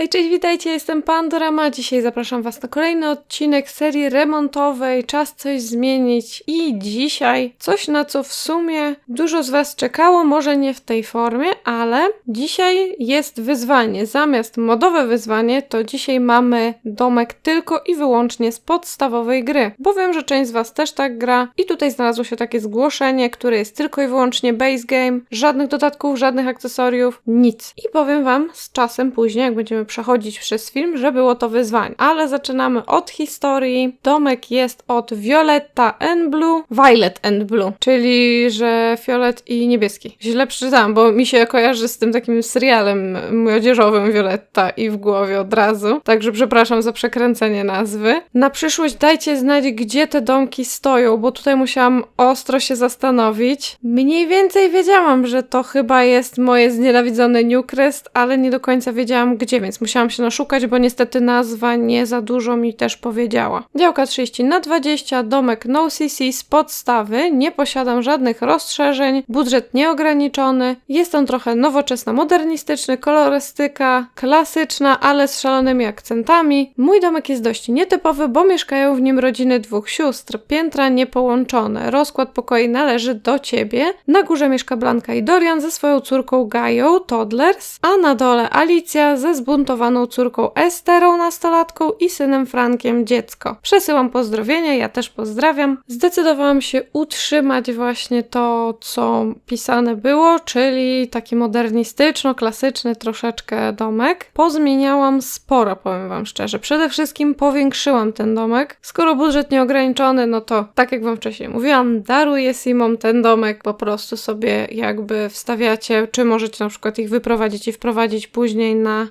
Hej, cześć, witajcie, jestem Pandorama. Dzisiaj zapraszam Was na kolejny odcinek serii remontowej Czas coś zmienić. I dzisiaj coś, na co w sumie dużo z Was czekało, może nie w tej formie, ale dzisiaj jest wyzwanie. Zamiast modowe wyzwanie, to dzisiaj mamy domek tylko i wyłącznie z podstawowej gry. Bo wiem, że część z Was też tak gra i tutaj znalazło się takie zgłoszenie, które jest tylko i wyłącznie base game, żadnych dodatków, żadnych akcesoriów, nic. I powiem Wam z czasem później, jak będziemy przechodzić przez film, że było to wyzwanie. Ale zaczynamy od historii. Domek jest od Violetta and Blue, Violet and Blue, czyli że fiolet i niebieski. Źle przeczytałam, bo mi się kojarzy z tym takim serialem młodzieżowym Violetta i w głowie od razu. Także przepraszam za przekręcenie nazwy. Na przyszłość dajcie znać, gdzie te domki stoją, bo tutaj musiałam ostro się zastanowić. Mniej więcej wiedziałam, że to chyba jest moje znienawidzone Newcrest, ale nie do końca wiedziałam gdzie, więc musiałam się naszukać, bo niestety nazwa nie za dużo mi też powiedziała. Działka 30 na 20, domek no CC z podstawy, nie posiadam żadnych rozszerzeń, budżet nieograniczony, jest on trochę nowoczesna, modernistyczny, kolorystyka klasyczna, ale z szalonymi akcentami. Mój domek jest dość nietypowy, bo mieszkają w nim rodziny dwóch sióstr, piętra niepołączone. Rozkład pokoi należy do ciebie. Na górze mieszka Blanka i Dorian ze swoją córką Gają, toddlers, a na dole Alicja ze zbuntowaną córką Esterą, nastolatką i synem Frankiem, dziecko. Przesyłam pozdrowienia, ja też pozdrawiam. Zdecydowałam się utrzymać właśnie to, co pisane było, czyli taki modernistyczno-klasyczny troszeczkę domek. Pozmieniałam sporo, powiem Wam szczerze. Przede wszystkim powiększyłam ten domek. Skoro budżet nieograniczony, no to tak jak Wam wcześniej mówiłam, daruję Simom ten domek, po prostu sobie jakby wstawiacie, czy możecie na przykład ich wyprowadzić i wprowadzić później na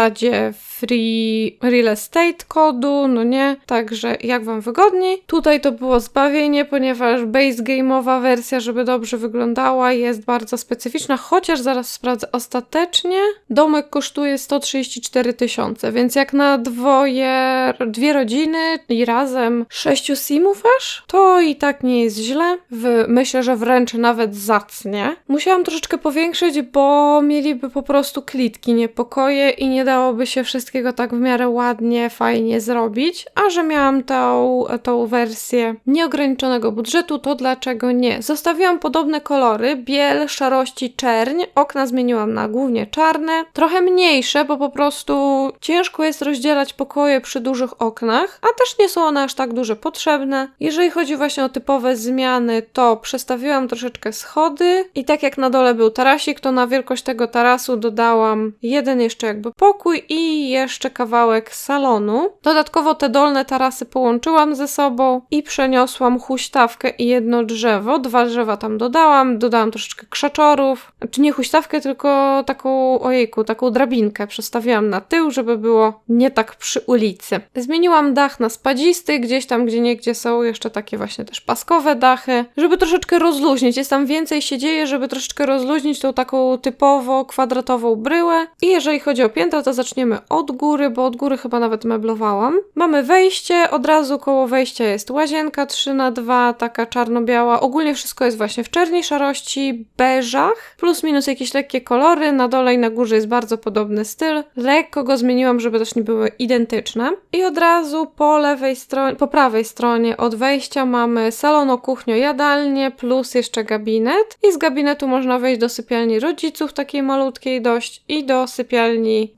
zasadzie free real estate kodu, no nie? Także jak Wam wygodniej. Tutaj to było zbawienie, ponieważ base game'owa wersja, żeby dobrze wyglądała, jest bardzo specyficzna, chociaż zaraz sprawdzę ostatecznie. Domek kosztuje 134 tysiące, więc jak na dwoje, dwie rodziny i razem sześciu simów aż, to i tak nie jest źle. W, myślę, że wręcz nawet zacnie. Musiałam troszeczkę powiększyć, bo mieliby po prostu klitki, niepokoje i nie dałoby się wszystkiego tak w miarę ładnie, fajnie zrobić. A że miałam tą, tą wersję nieograniczonego budżetu, to dlaczego nie? Zostawiłam podobne kolory, biel, szarości, czerń. Okna zmieniłam na głównie czarne, trochę mniejsze, bo po prostu ciężko jest rozdzielać pokoje przy dużych oknach, a też nie są one aż tak duże potrzebne. Jeżeli chodzi właśnie o typowe zmiany, to przestawiłam troszeczkę schody i tak jak na dole był tarasik, to na wielkość tego tarasu dodałam jeden jeszcze jakby pokój i jeszcze kawałek salonu. Dodatkowo te dolne tarasy połączyłam ze sobą i przeniosłam huśtawkę i jedno drzewo. Dwa drzewa tam dodałam, dodałam troszeczkę krzaczorów, czy nie huśtawkę, tylko taką, ojejku, taką drabinkę przestawiłam na tył, żeby było nie tak przy ulicy. Zmieniłam dach na spadzisty, gdzieś tam, gdzie niegdzie są jeszcze takie właśnie też paskowe dachy, żeby troszeczkę rozluźnić. Jest tam więcej się dzieje, żeby troszeczkę rozluźnić tą taką typowo kwadratową bryłę. I jeżeli chodzi o piętra, to zaczniemy od góry, bo od góry chyba nawet meblowałam. Mamy wejście, od razu koło wejścia jest łazienka 3 na 2 taka czarno-biała. Ogólnie wszystko jest właśnie w czerni, szarości, beżach, plus minus jakieś lekkie kolory. Na dole i na górze jest bardzo podobny styl. Lekko go zmieniłam, żeby też nie były identyczne. I od razu po lewej stronie, po prawej stronie od wejścia mamy salono, kuchnię, jadalnię, plus jeszcze gabinet. I z gabinetu można wejść do sypialni rodziców, takiej malutkiej dość, i do sypialni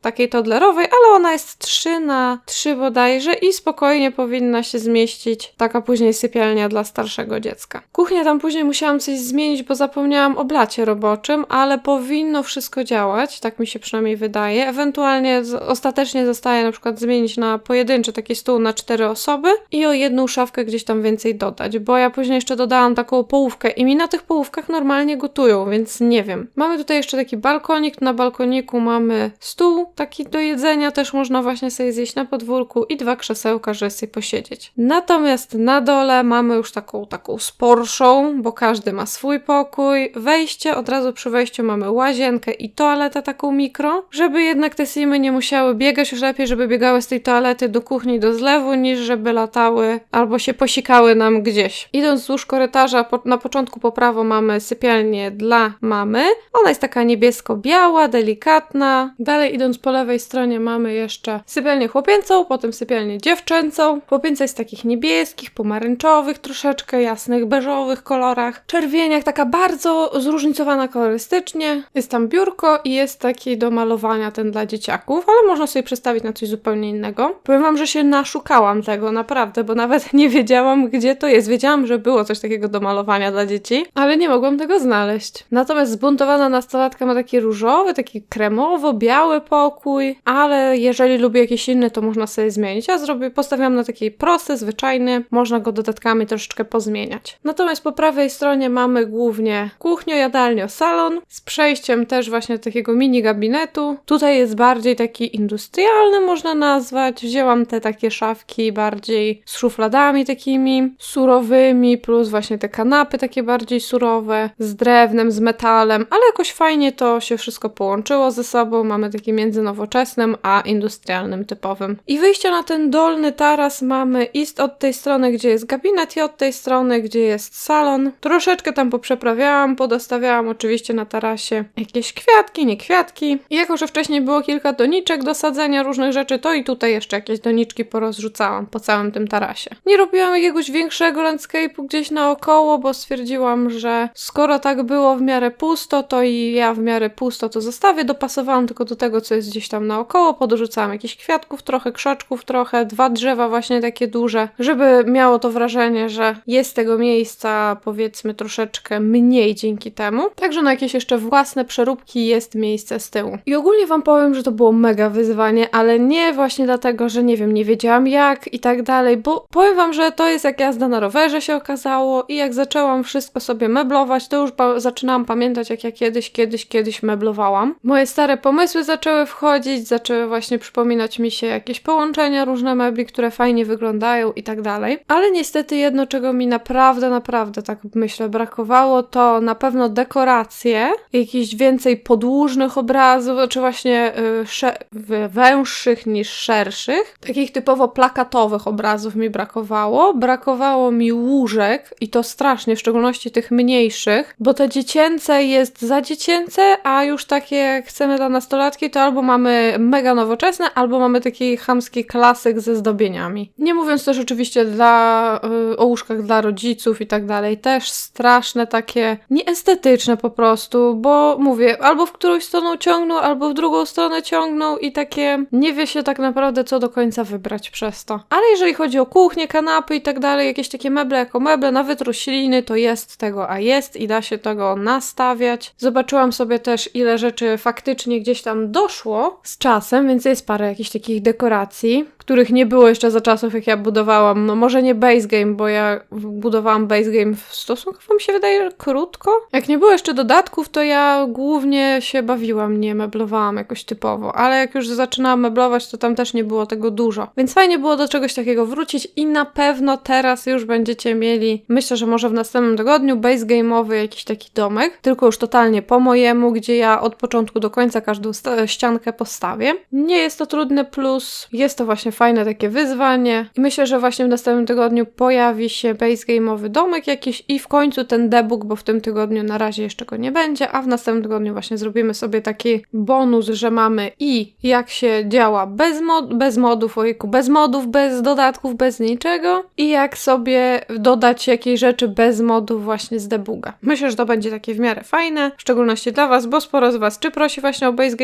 Takiej toddlerowej, ale ona jest 3 na 3 bodajże i spokojnie powinna się zmieścić taka później sypialnia dla starszego dziecka. Kuchnia tam później musiałam coś zmienić, bo zapomniałam o blacie roboczym, ale powinno wszystko działać, tak mi się przynajmniej wydaje. Ewentualnie ostatecznie zostaje na przykład zmienić na pojedynczy taki stół na cztery osoby i o jedną szafkę gdzieś tam więcej dodać, bo ja później jeszcze dodałam taką połówkę i mi na tych połówkach normalnie gotują, więc nie wiem. Mamy tutaj jeszcze taki balkonik, na balkoniku mamy stół taki do jedzenia, też można właśnie sobie zjeść na podwórku i dwa krzesełka, żeby sobie posiedzieć. Natomiast na dole mamy już taką, taką sporszą, bo każdy ma swój pokój. Wejście, od razu przy wejściu mamy łazienkę i toaletę taką mikro, żeby jednak te simy nie musiały biegać, już lepiej, żeby biegały z tej toalety do kuchni, do zlewu, niż żeby latały albo się posikały nam gdzieś. Idąc wzdłuż korytarza, po, na początku po prawo mamy sypialnię dla mamy. Ona jest taka niebiesko-biała, delikatna, Dalej idąc po lewej stronie mamy jeszcze sypialnię chłopięcą, potem sypialnię dziewczęcą. Chłopięca jest takich niebieskich, pomarańczowych, troszeczkę jasnych, beżowych kolorach. Czerwieniach, taka bardzo zróżnicowana kolorystycznie. Jest tam biurko i jest taki do malowania ten dla dzieciaków, ale można sobie przestawić na coś zupełnie innego. Powiem wam, że się naszukałam tego naprawdę, bo nawet nie wiedziałam, gdzie to jest. Wiedziałam, że było coś takiego do malowania dla dzieci, ale nie mogłam tego znaleźć. Natomiast zbuntowana nastolatka ma taki różowy, taki kremowo-biały pokój, ale jeżeli lubi jakiś inny, to można sobie zmienić. Ja zrobię, postawiłam na taki prosty, zwyczajny, można go dodatkami troszeczkę pozmieniać. Natomiast po prawej stronie mamy głównie kuchnię, jadalnię, salon z przejściem też właśnie do takiego mini gabinetu. Tutaj jest bardziej taki industrialny, można nazwać. Wzięłam te takie szafki bardziej z szufladami takimi surowymi, plus właśnie te kanapy takie bardziej surowe, z drewnem, z metalem, ale jakoś fajnie to się wszystko połączyło ze sobą. Mamy taki między nowoczesnym a industrialnym typowym. I wyjście na ten dolny taras mamy ist od tej strony, gdzie jest gabinet i od tej strony, gdzie jest salon. Troszeczkę tam poprzeprawiałam, podostawiałam oczywiście na tarasie jakieś kwiatki, nie kwiatki. I jako, że wcześniej było kilka doniczek do sadzenia różnych rzeczy, to i tutaj jeszcze jakieś doniczki porozrzucałam po całym tym tarasie. Nie robiłam jakiegoś większego landscape'u gdzieś naokoło, bo stwierdziłam, że skoro tak było w miarę pusto, to i ja w miarę pusto to zostawię. Dopasowałam tylko do tego, co jest gdzieś tam naokoło, podrzucałam jakichś kwiatków trochę, krzaczków trochę, dwa drzewa właśnie takie duże, żeby miało to wrażenie, że jest tego miejsca powiedzmy troszeczkę mniej dzięki temu. Także na jakieś jeszcze własne przeróbki jest miejsce z tyłu. I ogólnie wam powiem, że to było mega wyzwanie, ale nie właśnie dlatego, że nie wiem, nie wiedziałam jak i tak dalej, bo powiem wam, że to jest jak jazda na rowerze się okazało i jak zaczęłam wszystko sobie meblować, to już pa- zaczynałam pamiętać, jak ja kiedyś, kiedyś, kiedyś meblowałam. Moje stare pomysły zaczęły wchodzić, zaczęły właśnie przypominać mi się jakieś połączenia, różne mebli, które fajnie wyglądają i tak dalej. Ale niestety jedno, czego mi naprawdę, naprawdę tak myślę brakowało, to na pewno dekoracje, jakieś więcej podłużnych obrazów, czy właśnie y, sze- w- węższych niż szerszych. Takich typowo plakatowych obrazów mi brakowało. Brakowało mi łóżek i to strasznie, w szczególności tych mniejszych, bo te dziecięce jest za dziecięce, a już takie jak chcemy dla nastolatki, to albo mamy mega nowoczesne, albo mamy taki chamski klasyk ze zdobieniami. Nie mówiąc też oczywiście dla, y, o łóżkach dla rodziców i tak dalej, też straszne takie nieestetyczne po prostu, bo mówię, albo w którąś stronę ciągną, albo w drugą stronę ciągną i takie nie wie się tak naprawdę co do końca wybrać przez to. Ale jeżeli chodzi o kuchnię, kanapy i tak dalej, jakieś takie meble jako meble, nawet rośliny, to jest tego, a jest i da się tego nastawiać. Zobaczyłam sobie też ile rzeczy faktycznie gdzieś tam doszło z czasem, więc jest parę jakichś takich dekoracji, których nie było jeszcze za czasów, jak ja budowałam. No może nie base game, bo ja budowałam base game w stosunkowo mi się wydaje krótko. Jak nie było jeszcze dodatków, to ja głównie się bawiłam, nie meblowałam jakoś typowo, ale jak już zaczynałam meblować, to tam też nie było tego dużo. Więc fajnie było do czegoś takiego wrócić i na pewno teraz już będziecie mieli, myślę, że może w następnym tygodniu, base game'owy jakiś taki domek, tylko już totalnie po mojemu, gdzie ja od początku do końca każdą ściankę postawię. Nie jest to trudny plus, jest to właśnie fajne takie wyzwanie i myślę, że właśnie w następnym tygodniu pojawi się base game'owy domek jakiś i w końcu ten debug, bo w tym tygodniu na razie jeszcze go nie będzie, a w następnym tygodniu właśnie zrobimy sobie taki bonus, że mamy i jak się działa bez, mod bez modów, ojku, bez modów, bez dodatków, bez niczego i jak sobie dodać jakieś rzeczy bez modów właśnie z debuga. Myślę, że to będzie takie w miarę fajne, w szczególności dla Was, bo sporo z Was czy prosi właśnie o base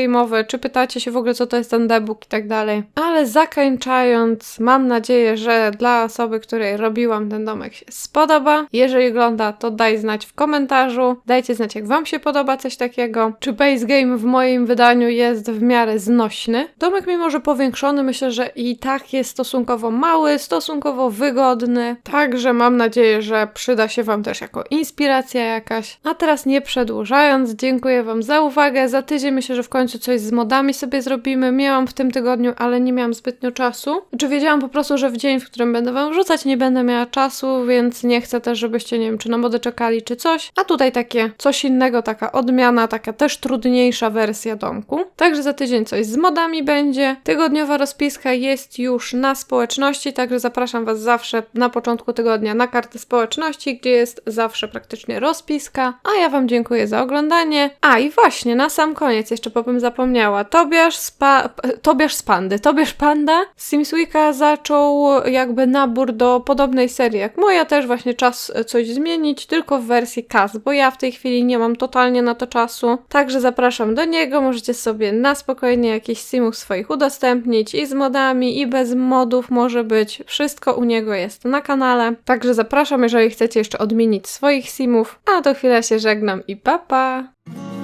czy pytacie się w ogóle co to jest ten debug i tak dalej. Ale zakończając, mam nadzieję, że dla osoby, której robiłam ten domek się spodoba. Jeżeli ogląda, to daj znać w komentarzu. Dajcie znać, jak Wam się podoba coś takiego. Czy base game w moim wydaniu jest w miarę znośny? Domek, mimo że powiększony, myślę, że i tak jest stosunkowo mały, stosunkowo wygodny. Także mam nadzieję, że przyda się Wam też jako inspiracja jakaś. A teraz nie przedłużając, dziękuję Wam za uwagę. Za tydzień myślę, że w końcu coś z modami sobie zrobimy. Miałam w tym tygodniu, ale nie miałam zbytnio czasu. Czy wiedziałam po prostu, że w dzień, w którym będę Wam wrzucać, nie będę miała czasu, więc nie chcę też, żebyście, nie wiem, czy na mody czekali, czy coś. A tutaj takie coś innego, taka odmiana, taka też trudniejsza wersja domku. Także za tydzień coś z modami będzie. Tygodniowa rozpiska jest już na społeczności, także zapraszam Was zawsze na początku tygodnia na kartę społeczności, gdzie jest zawsze praktycznie rozpiska. A ja Wam dziękuję za oglądanie. A i właśnie, na sam koniec jeszcze powiem zapomniała. Tobiasz z, pa- p- Tobiasz z Pandy. Tobiasz Panda z Sims Weeka zaczął jakby nabór do podobnej serii jak moja, też właśnie czas e, coś zmienić, tylko w wersji CAS, bo ja w tej chwili nie mam totalnie na to czasu. Także zapraszam do niego, możecie sobie na spokojnie jakichś simów swoich udostępnić i z modami, i bez modów może być. Wszystko u niego jest na kanale. Także zapraszam, jeżeli chcecie jeszcze odmienić swoich simów. A do chwila się żegnam i papa! Pa.